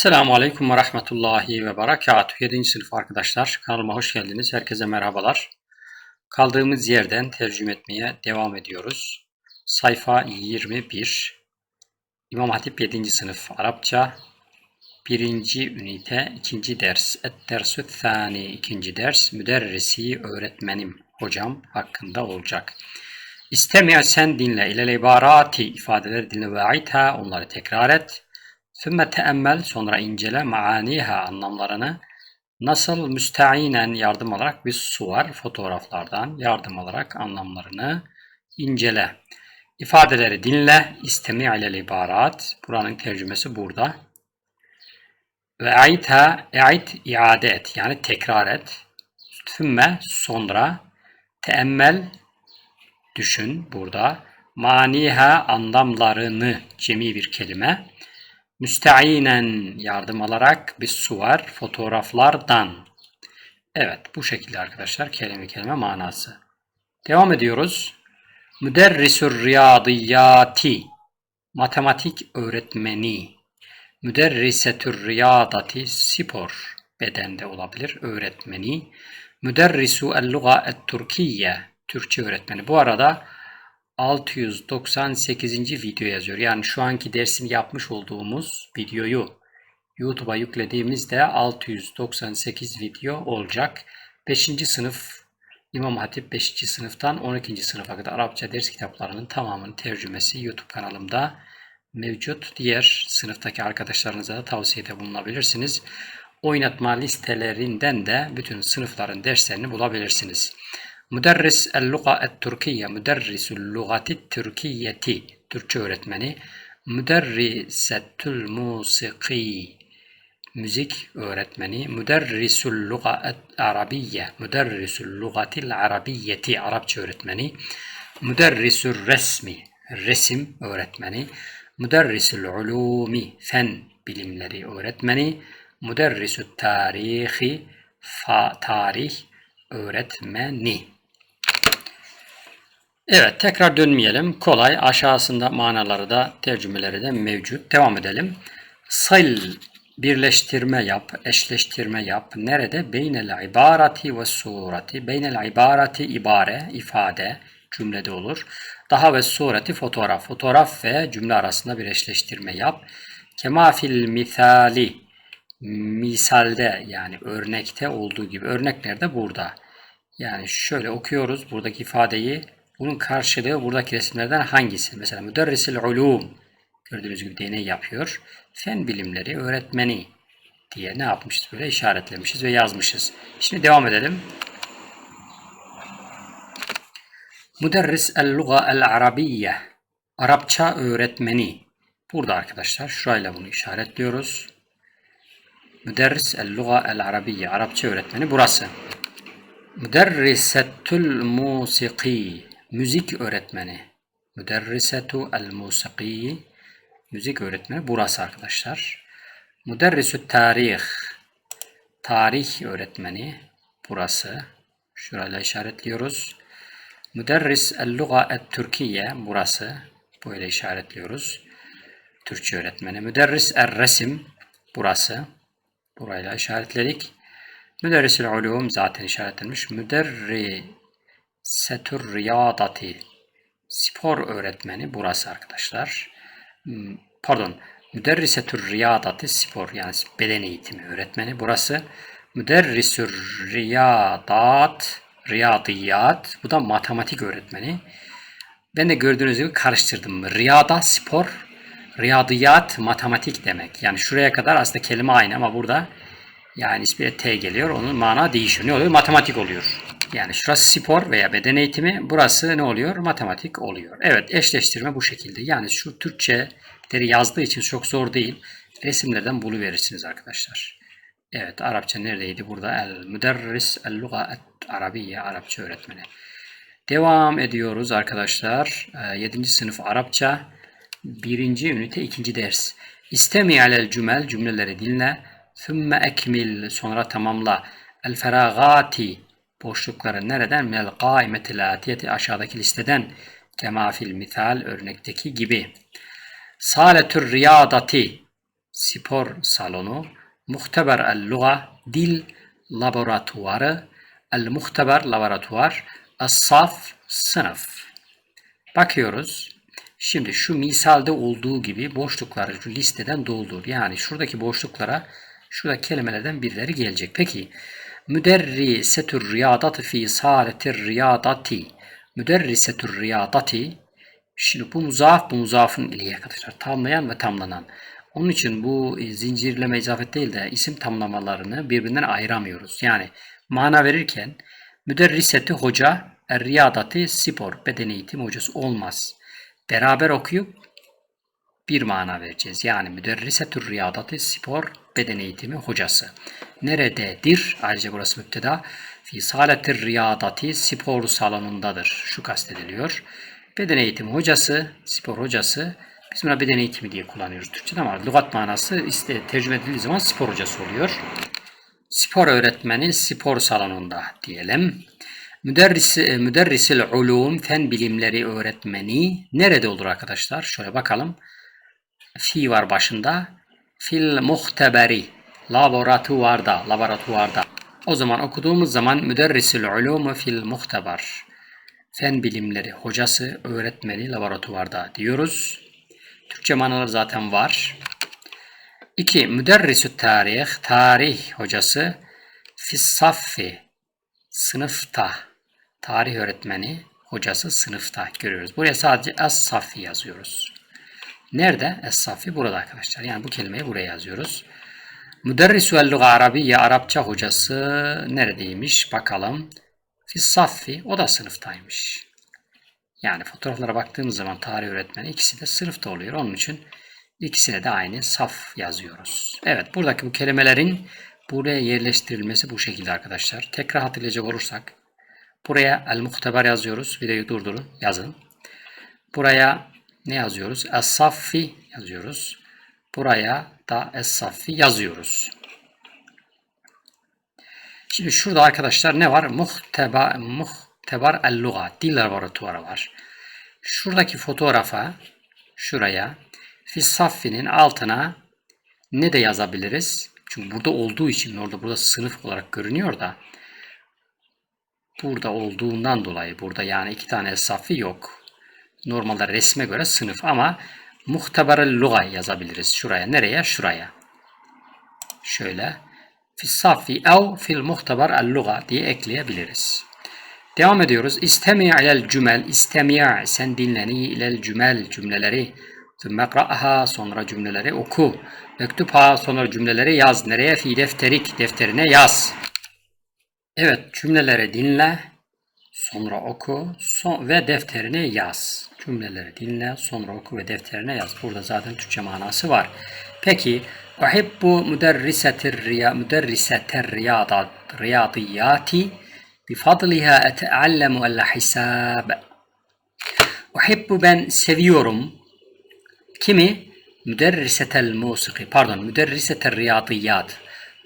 Esselamu Aleyküm ve Rahmetullahi ve Berekatuhu. 7. sınıf arkadaşlar. Kanalıma hoş geldiniz. Herkese merhabalar. Kaldığımız yerden tercüme etmeye devam ediyoruz. Sayfa 21. İmam Hatip 7. sınıf Arapça. 1. ünite 2. ders. Et-dersü thani 2. ders. Müderrisi öğretmenim, hocam hakkında olacak. İstemi sen dinle. İlel ibarati ifadeleri dinle ve aitha onları tekrar et. Sümme teemmel sonra incele maaniha anlamlarını nasıl müsteinen yardım alarak bir suvar fotoğraflardan yardım alarak anlamlarını incele. İfadeleri dinle. İstemi ilel ibarat. Buranın tercümesi burada. Ve aitha ait iade et yani tekrar et. Sümme sonra teemmel düşün burada. Maniha anlamlarını cemi bir kelime. Müsteinen yardım alarak bir suvar fotoğraflardan. Evet bu şekilde arkadaşlar kelime kelime manası. Devam ediyoruz. Müderrisur riyadiyati matematik öğretmeni. Müderrisetür riyadati spor bedende olabilir öğretmeni. Müderrisu el-luga et-Türkiye Türkçe öğretmeni. Bu arada 698. video yazıyor. Yani şu anki dersini yapmış olduğumuz videoyu YouTube'a yüklediğimizde 698 video olacak. 5. sınıf İmam Hatip 5. sınıftan 12. sınıfa kadar Arapça ders kitaplarının tamamının tercümesi YouTube kanalımda mevcut. Diğer sınıftaki arkadaşlarınıza da tavsiyede bulunabilirsiniz. Oynatma listelerinden de bütün sınıfların derslerini bulabilirsiniz. Müderris el-luga et-Türkiye, müderrisul lugati Türkiyeti, Türkçe öğretmeni. Müderrisetül musiki, müzik öğretmeni. Müderrisul luga et-Arabiye, müderrisul lugatil arabiyeti, Arapça öğretmeni. Müderrisul resmi, resim öğretmeni. Müderrisul ulumi, fen bilimleri öğretmeni. Müderrisul tarihi, fa, tarih öğretmeni. Evet tekrar dönmeyelim. Kolay. Aşağısında manaları da tercümeleri de mevcut. Devam edelim. Sil birleştirme yap, eşleştirme yap. Nerede? Beynel ibarati ve surati. Beynel ibarati ibare, ifade cümlede olur. Daha ve sureti fotoğraf. Fotoğraf ve cümle arasında bir eşleştirme yap. Kemafil misali. Misalde yani örnekte olduğu gibi. Örnek nerede? Burada. Yani şöyle okuyoruz buradaki ifadeyi. Bunun karşılığı buradaki resimlerden hangisi? Mesela müderrisil ulum gördüğünüz gibi deney yapıyor. Fen bilimleri öğretmeni diye ne yapmışız böyle işaretlemişiz ve yazmışız. Şimdi devam edelim. Müderris el-luga el-arabiyye Arapça öğretmeni. Burada arkadaşlar şurayla bunu işaretliyoruz. Müderris el-luga el-arabiyye Arapça öğretmeni burası. Müderrisetül musiki müzik öğretmeni. Müderrisetu el musiki müzik öğretmeni burası arkadaşlar. Müderrisü tarih tarih öğretmeni burası. Şurayla işaretliyoruz. Müderris el-luga et-Türkiye burası. Böyle işaretliyoruz. Türkçe öğretmeni. Müderris er-resim burası. Burayla işaretledik. Müderrisil ulum zaten işaretlenmiş. Müderrisetür riyadati spor öğretmeni burası arkadaşlar. Hmm, pardon. Müderrisetür riyadati spor yani beden eğitimi öğretmeni burası. Müderrisür riyadat riyadiyat bu da matematik öğretmeni. Ben de gördüğünüz gibi karıştırdım. Riyada spor, riyadiyat matematik demek. Yani şuraya kadar aslında kelime aynı ama burada yani ismiyle T geliyor. Onun mana değişiyor. Ne oluyor? Matematik oluyor. Yani şurası spor veya beden eğitimi. Burası ne oluyor? Matematik oluyor. Evet eşleştirme bu şekilde. Yani şu Türkçeleri yazdığı için çok zor değil. Resimlerden buluverirsiniz arkadaşlar. Evet Arapça neredeydi? Burada el müderris el luga et arabiye Arapça öğretmeni. Devam ediyoruz arkadaşlar. 7. Ee, sınıf Arapça 1. ünite 2. ders. İstemi alel cümel cümleleri dinle. Sümme ekmil sonra tamamla. El feragati boşlukları nereden? Mel gaimetil atiyeti aşağıdaki listeden. Kema fil misal örnekteki gibi. Saletür riyadati spor salonu, muhteber el-luga, dil laboratuvarı, el-muhteber laboratuvar, as-saf sınıf. Bakıyoruz. Şimdi şu misalde olduğu gibi boşlukları şu listeden doldur. Yani şuradaki boşluklara şurada kelimelerden birileri gelecek. Peki müderrisetür riyadati fi saletir riyadati müderrisetür riyadati Şimdi bu muzaf bu muzafın ileyhi arkadaşlar. Tamlayan ve tamlanan. Onun için bu e, zincirleme izafet değil de isim tamlamalarını birbirinden ayıramıyoruz. Yani mana verirken müderriseti hoca, er riyadati spor, beden eğitimi hocası olmaz. Beraber okuyup bir mana vereceğiz. Yani müderrisetür riyadati spor, beden eğitimi hocası. Nerededir? Ayrıca burası müpteda. Fi saletir riyadati spor salonundadır. Şu kastediliyor. Beden eğitimi hocası, spor hocası. Biz buna beden eğitimi diye kullanıyoruz Türkçe'de ama lügat manası iste, tercüme edildiği zaman spor hocası oluyor. Spor öğretmeni spor salonunda diyelim. Müderrisi, e, müderrisil ulum, fen bilimleri öğretmeni nerede olur arkadaşlar? Şöyle bakalım. Fi var başında. Fil muhteberi, laboratuvarda, laboratuvarda. O zaman okuduğumuz zaman müderrisil ulumu fil muhteber. Fen bilimleri hocası, öğretmeni laboratuvarda diyoruz. Türkçe manaları zaten var. 2. Müderrisü tarih, tarih hocası. Fissaffi, sınıfta. Tarih öğretmeni, hocası sınıfta görüyoruz. Buraya sadece Es-Saffi yazıyoruz. Nerede? Es-Saffi burada arkadaşlar. Yani bu kelimeyi buraya yazıyoruz. Müderrisü el-Luga Arabiye, Arapça hocası neredeymiş? Bakalım. Fissaffi, o da sınıftaymış. Yani fotoğraflara baktığımız zaman tarih öğretmeni ikisi de sınıfta oluyor. Onun için ikisine de aynı saf yazıyoruz. Evet buradaki bu kelimelerin buraya yerleştirilmesi bu şekilde arkadaşlar. Tekrar hatırlayacak olursak buraya el muhteber yazıyoruz. Videoyu durdurun yazın. Buraya ne yazıyoruz? Es-Saffi yazıyoruz. Buraya da Es-Saffi yazıyoruz. Şimdi şurada arkadaşlar ne var? Muhteba, muhtebar el-luga. Dil laboratuvarı var. Şuradaki fotoğrafa şuraya Fissaffi'nin altına ne de yazabiliriz? Çünkü burada olduğu için orada burada sınıf olarak görünüyor da burada olduğundan dolayı burada yani iki tane Saffi yok. Normalde resme göre sınıf ama muhtebarel luga yazabiliriz. Şuraya. Nereye? Şuraya. Şöyle. Fissaffi ev fil muhtebar el luga diye ekleyebiliriz. Devam ediyoruz. İstemi ilel cümel. İstemi sen dinleni ilel cümel cümleleri. Kra'ha sonra cümleleri oku. Mektubha sonra cümleleri yaz. Nereye? Fi defterik defterine yaz. Evet cümleleri dinle. Sonra oku son ve defterine yaz. Cümleleri dinle, sonra oku ve defterine yaz. Burada zaten Türkçe manası var. Peki, uhibbu müderrisetir riya müderriseter riyadat riyadiyati bifadliha eteallemu el hisab. Uhibbu ben seviyorum. Kimi? Müderrisetel musiki. Pardon, müderrisetel riyadiyat.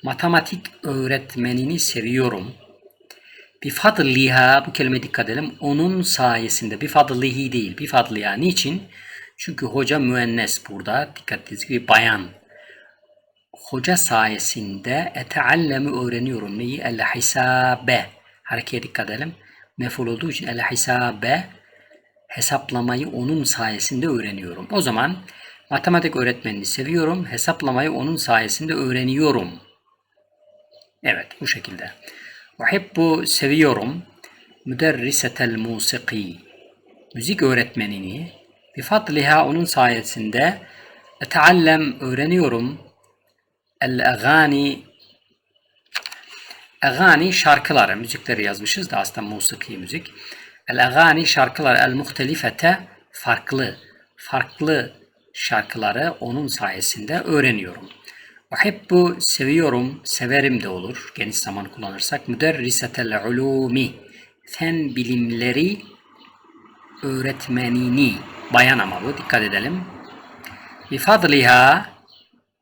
Matematik öğretmenini seviyorum. Bifadliha bu kelime dikkat edelim. Onun sayesinde bifadlihi değil. Bifadliha niçin? Çünkü hoca müennes burada. Dikkat ediniz gibi bayan. Hoca sayesinde eteallemi öğreniyorum. Neyi? El hisabe. Harekete dikkat edelim. Meful olduğu için el hisabe hesaplamayı onun sayesinde öğreniyorum. O zaman matematik öğretmenini seviyorum. Hesaplamayı onun sayesinde öğreniyorum. Evet bu şekilde. Uhibbu seviyorum. Müderrisetel musiki. Müzik öğretmenini. Bifadliha onun sayesinde. Eteallem öğreniyorum. El agani Agani şarkıları, müzikleri yazmışız da aslında musiki müzik. El agani şarkıları el muhtelifete farklı, farklı şarkıları onun sayesinde öğreniyorum. Uhibbu seviyorum, severim de olur geniş zaman kullanırsak. Müderrisetel ulumi fen bilimleri öğretmenini bayan ama bu dikkat edelim. Bifadliha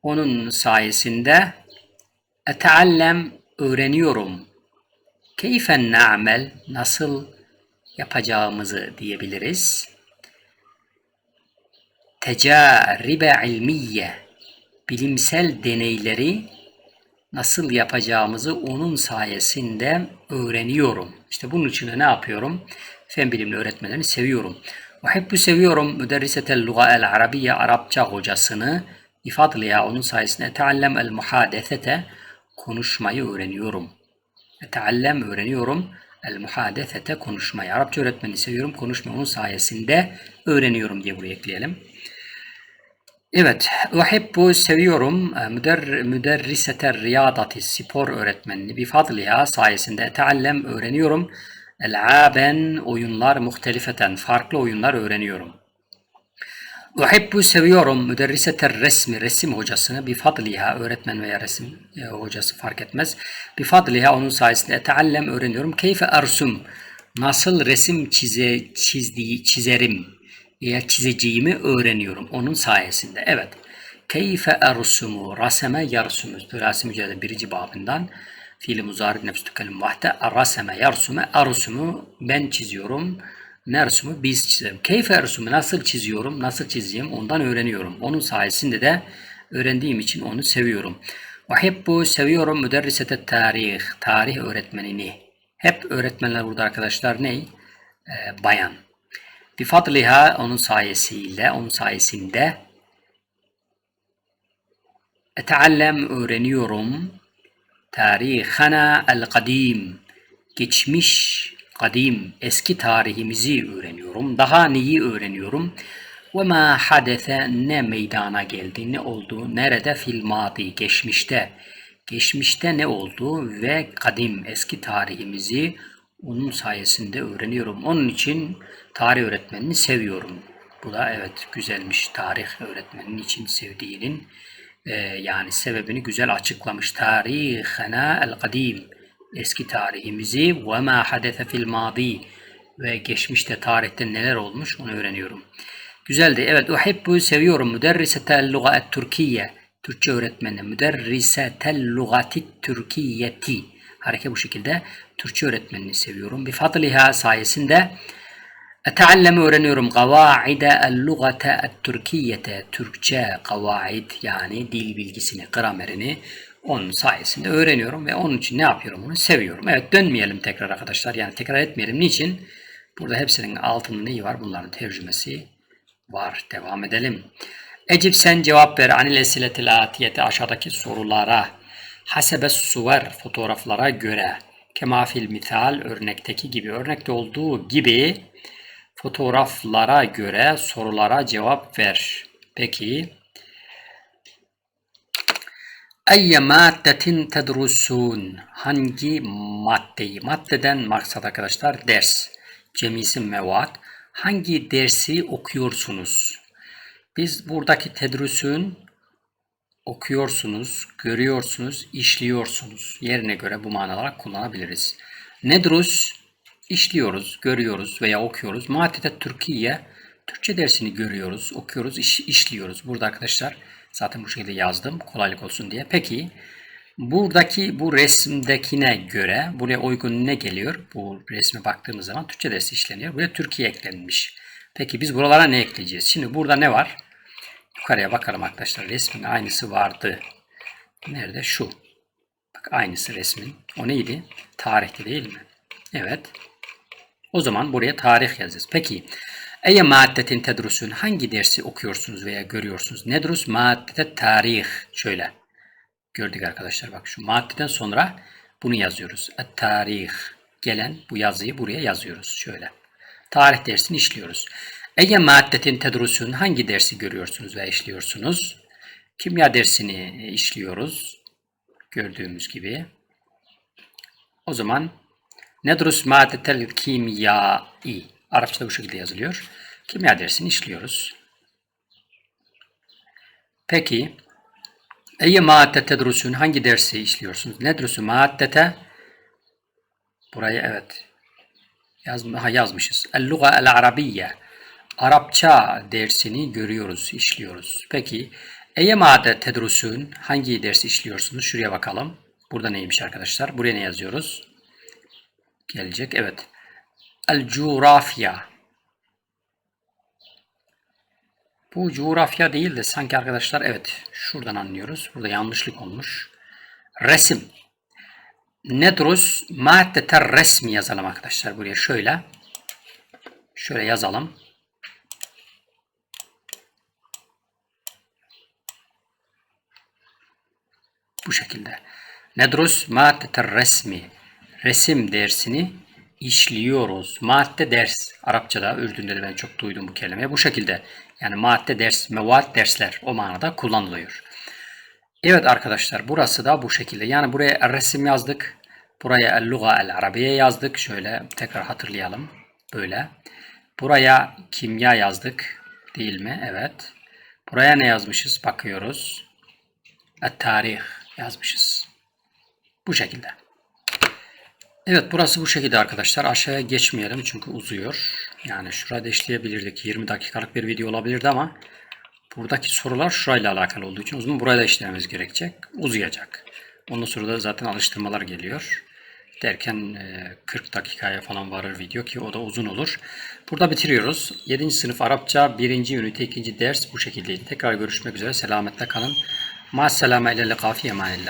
onun sayesinde eteallem öğreniyorum. Keyfen na'mel nasıl yapacağımızı diyebiliriz. Tecaribe ilmiye bilimsel deneyleri nasıl yapacağımızı onun sayesinde öğreniyorum. İşte bunun için de ne yapıyorum? Fen bilimli öğretmenlerini seviyorum. Uhibbu seviyorum müderrisetel luga el arabiye Arapça hocasını ifadliya onun sayesinde teallem el muhadesete konuşmayı öğreniyorum. Teallem öğreniyorum. El muhadesete konuşmayı. Arapça öğretmeni seviyorum. Konuşmayı onun sayesinde öğreniyorum diye buraya ekleyelim. Evet, uhibbu seviyorum müder, müderrisete riyadati spor öğretmenini bifadliha sayesinde teallem öğreniyorum. El'aben oyunlar muhtelifeten farklı oyunlar öğreniyorum. Uhibbu seviyorum müderrisete resmi resim hocasını bifadliha öğretmen veya resim e, hocası fark etmez. Bifadliha onun sayesinde teallem öğreniyorum. Keyfe ersum nasıl resim çize, çizdiği çizerim veya çizeceğimi öğreniyorum onun sayesinde. Evet. Keyfe ersumu raseme yarsumu Thülasi Mücadele birinci babından fiili muzari nefs tükelim vahde raseme yarsume ersumu ben çiziyorum. Nersumu biz çizerim. Keyfe ersumu nasıl çiziyorum, nasıl çizeceğim ondan öğreniyorum. Onun sayesinde de öğrendiğim için onu seviyorum. Uhibbu seviyorum müderrisete tarih, tarih öğretmenini. Hep öğretmenler burada arkadaşlar ne? Ee, bayan. Bifadliha onun sayesiyle, onun sayesinde eteallem öğreniyorum. Tarihana el kadim. Geçmiş, kadim, eski tarihimizi öğreniyorum. Daha neyi öğreniyorum? Ve ma hadese ne meydana geldi, ne oldu, nerede fil madi, geçmişte. Geçmişte ne oldu ve kadim, eski tarihimizi onun sayesinde öğreniyorum. Onun için tarih öğretmenini seviyorum. Bu da evet güzelmiş. Tarih öğretmeninin için sevdiğinin e, yani sebebini güzel açıklamış. Tarihena el kadim. Eski tarihimizi ve ma hadese fil madi ve geçmişte tarihte neler olmuş onu öğreniyorum. Güzeldi. Evet uhibbu seviyorum. Müderrisetel lugat Türkiye. Türkçe öğretmeni. Müderrisetel lugati Türkiyeti. Hareket bu şekilde. Türkçe öğretmenini seviyorum. Bir fadliha sayesinde Etealleme öğreniyorum. Kavaide el-lugate et-Türkiyete. Türkçe kavaid yani dil bilgisini, gramerini onun sayesinde öğreniyorum ve onun için ne yapıyorum onu seviyorum. Evet dönmeyelim tekrar arkadaşlar. Yani tekrar etmeyelim. Niçin? Burada hepsinin altında neyi var? Bunların tercümesi var. Devam edelim. Ecip sen cevap ver. Anil esiletil atiyete aşağıdaki sorulara. Hasebe suver fotoğraflara göre. Kemafil misal örnekteki gibi. Örnekte olduğu gibi fotoğraflara göre sorulara cevap ver. Peki. Eyye maddetin tedrusun. Hangi maddeyi? Maddeden maksat arkadaşlar ders. Cemisi mevat. Hangi dersi okuyorsunuz? Biz buradaki tedrüsün okuyorsunuz, görüyorsunuz, işliyorsunuz. Yerine göre bu manalar kullanabiliriz. Nedrus işliyoruz, görüyoruz veya okuyoruz. Maddede Türkiye Türkçe dersini görüyoruz, okuyoruz, iş, işliyoruz. Burada arkadaşlar zaten bu şekilde yazdım kolaylık olsun diye. Peki buradaki bu resimdekine göre buraya uygun ne geliyor? Bu resme baktığımız zaman Türkçe dersi işleniyor. Buraya Türkiye eklenmiş. Peki biz buralara ne ekleyeceğiz? Şimdi burada ne var? Yukarıya bakalım arkadaşlar. Resmin aynısı vardı. Nerede? Şu. Bak aynısı resmin. O neydi? Tarihte değil mi? Evet. O zaman buraya tarih yazacağız. Peki. Eye maddetin tedrusun hangi dersi okuyorsunuz veya görüyorsunuz? Nedrus maddete tarih. Şöyle. Gördük arkadaşlar bak şu maddeden sonra bunu yazıyoruz. Et tarih. Gelen bu yazıyı buraya yazıyoruz. Şöyle. Tarih dersini işliyoruz. Ege maddetin tedrusun hangi dersi görüyorsunuz ve işliyorsunuz? Kimya dersini işliyoruz. Gördüğümüz gibi. O zaman nedrus maddetel kimyai. Arapçada bu şekilde yazılıyor. Kimya dersini işliyoruz. Peki Eye madde tedrusun hangi dersi işliyorsunuz? Nedrusu maddete Burayı evet Yaz, ha, yazmışız. El-luga el-arabiyye Arapça dersini görüyoruz, işliyoruz. Peki Eye madde tedrusun hangi dersi işliyorsunuz? Şuraya bakalım. Burada neymiş arkadaşlar? Buraya ne yazıyoruz? Gelecek. Evet. El-curafya Bu coğrafya değil de sanki arkadaşlar evet şuradan anlıyoruz. Burada yanlışlık olmuş. Resim. Nedrus maddeter resmi yazalım arkadaşlar buraya şöyle. Şöyle yazalım. Bu şekilde. Nedrus maddeter resmi. Resim dersini işliyoruz. Madde ders. Arapçada, Ürdün'de de ben çok duydum bu kelimeyi. Bu şekilde. Yani madde ders, mevat dersler o manada kullanılıyor. Evet arkadaşlar burası da bu şekilde. Yani buraya resim yazdık. Buraya el-luga el-arabiye yazdık. Şöyle tekrar hatırlayalım. Böyle. Buraya kimya yazdık. Değil mi? Evet. Buraya ne yazmışız? Bakıyoruz. Et-tarih yazmışız. Bu şekilde. Evet burası bu şekilde arkadaşlar. Aşağıya geçmeyelim çünkü uzuyor. Yani şurada işleyebilirdik. 20 dakikalık bir video olabilirdi ama buradaki sorular şurayla alakalı olduğu için uzun burayı da işlememiz gerekecek. Uzayacak. Ondan sonra da zaten alıştırmalar geliyor. Derken e, 40 dakikaya falan varır video ki o da uzun olur. Burada bitiriyoruz. 7. sınıf Arapça 1. ünite 2. ders bu şekildeydi. Tekrar görüşmek üzere. Selametle kalın. Ma selame ile likafi emanillah.